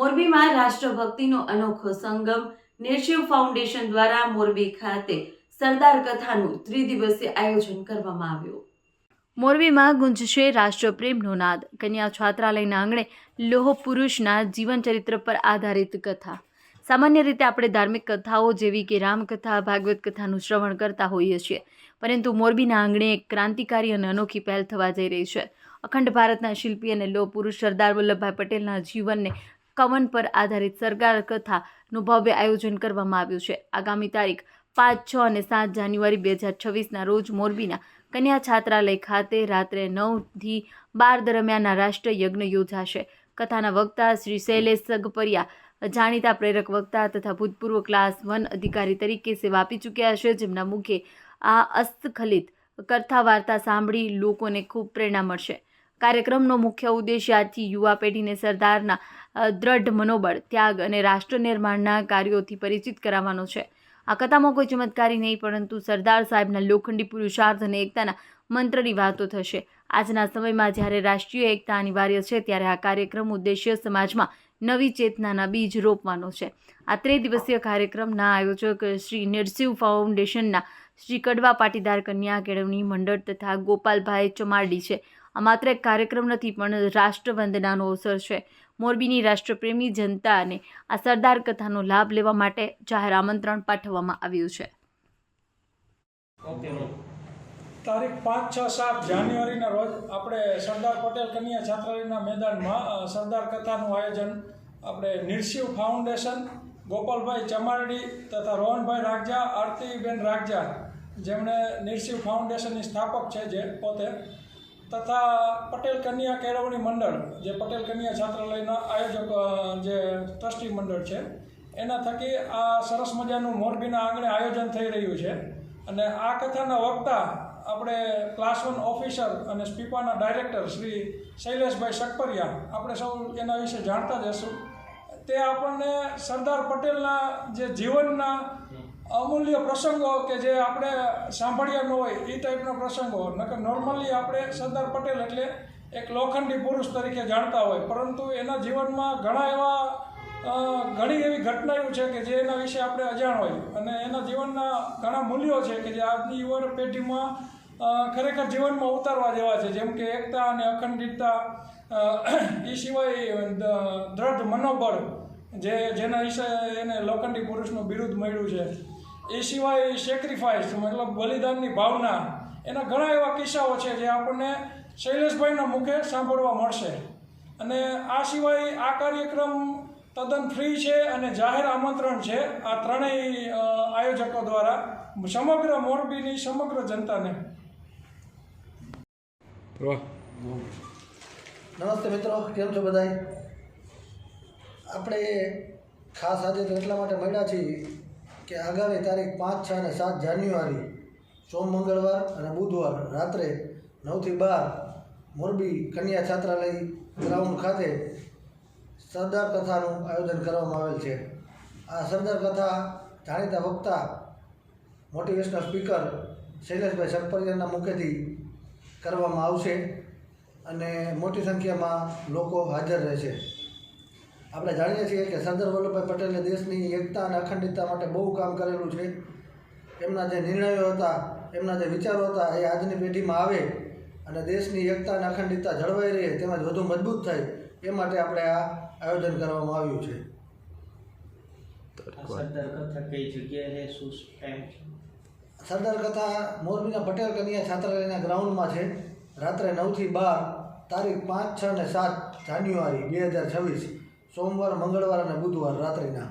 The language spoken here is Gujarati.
મોરબીમાં રાષ્ટ્રભક્તિનો અનોખો સંગમ નેશિવ ફાઉન્ડેશન દ્વારા મોરબી ખાતે સરદાર કથાનું ત્રિદિવસીય આયોજન કરવામાં આવ્યું. મોરબીમાં ગુંજશે રાષ્ટ્રપ્રેમનો નાદ. કન્યા છાત્રાલયના આંગણે લોહ પુરુષના જીવનચરિત્ર પર આધારિત કથા. સામાન્ય રીતે આપણે ધાર્મિક કથાઓ જેવી કે રામકથા, ભાગવત કથાનું શ્રવણ કરતા હોઈએ છીએ. પરંતુ મોરબીના આંગણે એક ક્રાંતિકારી અને અનોખી પહેલ થવા જઈ રહી છે. અખંડ ભારતના શિલ્પી અને લોહ પુરુષ સરદાર વલ્લભભાઈ પટેલના જીવનને કવન પર આધારિત સરકાર કથાનું ભવ્ય આયોજન કરવામાં આવ્યું છે. આગામી તારીખ પાંચ, છ અને સાત જાન્યુઆરી બે હજાર છવ્વીસના રોજ મોરબીના કન્યા છાત્રાલય ખાતે રાત્રે નવથી બાર દરમિયાનના રાષ્ટ્રીય યજ્ઞ યોજાશે. કથાના વક્તા શ્રી શૈલેષ સગપરિયા, જાણીતા પ્રેરક વક્તા તથા ભૂતપૂર્વ ક્લાસ વન અધિકારી તરીકે સેવા આપી ચૂક્યા છે, જેમના મુખે આ અસ્તખલિત કથા વાર્તા સાંભળી લોકોને ખૂબ પ્રેરણા મળશે. કાર્યક્રમનો મુખ્ય ઉદ્દેશ્ય આજથી યુવા પેઢીને સરદારના દ્રઢ મનોબળ, ત્યાગ અને રાષ્ટ્ર નિર્માણના કાર્યોથી પરિચિત કરાવવાનો છે. આ કથામાં કોઈ ચમત્કારી નહીં, પરંતુ સરદાર સાહેબના લોખંડી પુરુષાર્થ અને એકતાના મંત્રની વાતો થશે. આજના સમયમાં જ્યારે રાષ્ટ્રીય એકતા અનિવાર્ય છે, ત્યારે આ કાર્યક્રમ ઉદ્દેશ્ય સમાજમાં નવી ચેતનાના બીજ રોપવાનો છે. આ ત્રિદિવસીય કાર્યક્રમના આયોજક શ્રી નરસિંહ ફાઉન્ડેશનના શ્રી કડવા પાટીદાર કન્યા કેળવણી મંડળ તથા ગોપાલભાઈ ચમારડી છે. આ માત્ર એક કાર્યક્રમ નથી, પણ રાષ્ટ્રવંદનાનો અવસર છે. મોરબીની રાષ્ટ્રપ્રેમી જનતાને આ સરદાર કથાનો લાભ લેવા માટે જાહેર આમંત્રણ પાઠવવામાં આવ્યું છે. તારીખ પાંચ, છ, સાત જાન્યુઆરીના રોજ આપણે સરદાર પટેલ કન્યા છાત્રાલયના મેદાનમાં સરદાર કથાનું આયોજન આપણે નિર્શિવ ફાઉન્ડેશન, ગોપાલભાઈ ચમારડી તથા રોહનભાઈ રાખજા આરતીબેન રાખજા જેમણે નિર્શિવ ફાઉન્ડેશનની સ્થાપક છે જે પોતે તથા પટેલ કન્યા કેળવણી મંડળ, જે પટેલ કન્યા છાત્રાલયના આયોજક જે ટ્રસ્ટી મંડળ છે, એના થકી આ સરસ મજાનું મોરબીના આંગણે આયોજન થઈ રહ્યું છે. અને આ કથાના વક્તા આપણે ક્લાસ વન ઓફિસર અને સ્પીપાના ડાયરેક્ટર શ્રી શૈલેષભાઈ સકપરિયા આપણે સૌ એના વિશે જાણતા જ હશું. તે આપણને સરદાર પટેલના જે જીવનના અમૂલ્ય પ્રસંગો કે જે આપણે સાંભળ્યા ન હોય એ ટાઈપના પ્રસંગો. નકર નોર્મલી આપણે સરદાર પટેલ એટલે એક લોખંડી પુરુષ તરીકે જાણતા હોય. પરંતુ એના જીવનમાં ઘણા એવા ઘણી એવી ઘટનાઓ છે કે જે એના વિશે આપણે અજાણ હોય. અને એના જીવનના ઘણા મૂલ્યો છે કે જે આજની યુવાન પેઢીમાં ખરેખર જીવનમાં ઉતારવા જેવા છે. જેમ કે એકતા અને અખંડિતતા એ સિવાય દ્રઢ મનોબળ, જે, જેના વિશે એને લોખંડી પુરુષનું બિરુદ મળ્યું છે. એ સિવાય સેક્રિફાઈસ મતલબ બલિદાનની ભાવના એના ઘણા એવા કિસ્સાઓ છે જે આપણને શૈલેષભાઈના મુખે સાંભળવા મળશે. અને આ સિવાય આ કાર્યક્રમ તદ્દન ફ્રી છે અને જાહેર આમંત્રણ છે આ ત્રણેય આયોજકો દ્વારા સમગ્ર મોરબીની સમગ્ર જનતાને. નમસ્તે મિત્રો કેમ છો બધાય? આપણે ખાસ આજે તો એટલા માટે મળ્યા છીએ કે આગામી તારીખ પાંચ છ અને સાત જાન્યુઆરી, સોમ મંગળવાર અને બુધવાર રાત્રે નવથી બાર મોરબી કન્યા છાત્રાલય ગ્રાઉન્ડ ખાતે સરદાર કથાનું આયોજન કરવામાં આવેલ છે. આ સરદાર કથા જાણીતા વક્તા, મોટિવેશનલ સ્પીકર શૈલેષભાઈ સરપરિયાના મુખેથી કરવામાં આવશે અને મોટી સંખ્યામાં લોકો હાજર રહેશે. આપણે જાણીએ છીએ કે સરદાર વલ્લભભાઈ પટેલે દેશની એકતા અને અખંડિતતા માટે બહુ કામ કરેલું છે. એમના જે નિર્ણયો હતા એમના જે વિચારો હતા એ આજની પેઢીમાં આવે અને દેશની એકતા અને અખંડિતતા જળવાઈ રહે તેમજ વધુ મજબૂત થાય એ માટે આપણે આ આયોજન કરવામાં આવ્યું છે. સરદાર કથા કઈ જગ્યાએ શું ટાઈમ છે? સરદાર કથા મોરબીના પટેલ કન્યા છાત્રાલયના ગ્રાઉન્ડમાં છે. રાત્રે નવથી બાર તારીખ પાંચ છ અને સાત જાન્યુઆરી બે હજાર છવ્વીસ. સોમવાર મંગળવાર અને બુધવાર રાત્રિના.